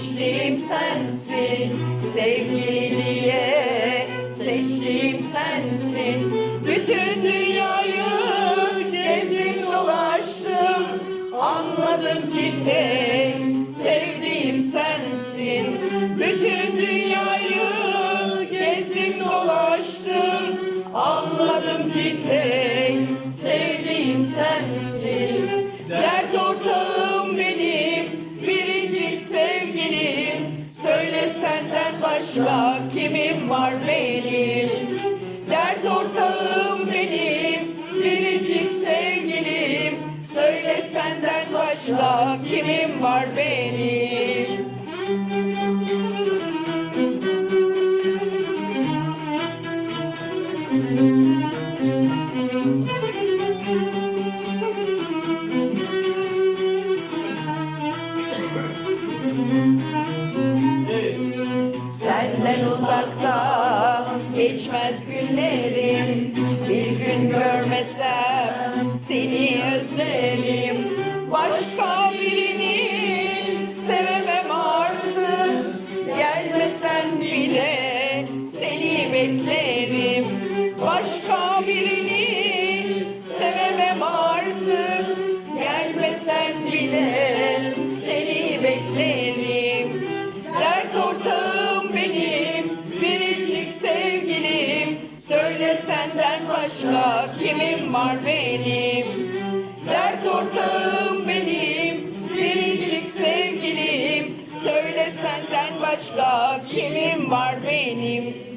Seçtiğim sensin sevgili diye Seçtiğim sensin. Bütün dünyayı gezdim dolaştım Anladım ki tek sevdiğim sensin. Bütün dünyayı gezdim dolaştım Anladım ki tek başka kimim var benim? Dert ortağım benim biricik sevgilim. Söyle senden başka kimim var benim? Senden uzakta geçmez günlerim. Bir gün görmesem seni özlerim. Başka birini sevemem artık. Gelmesen bile seni beklerim. Başka birini Söyle senden başka kimim var benim? Dert ortağım benim biricik sevgilim. Söyle senden başka kimim var benim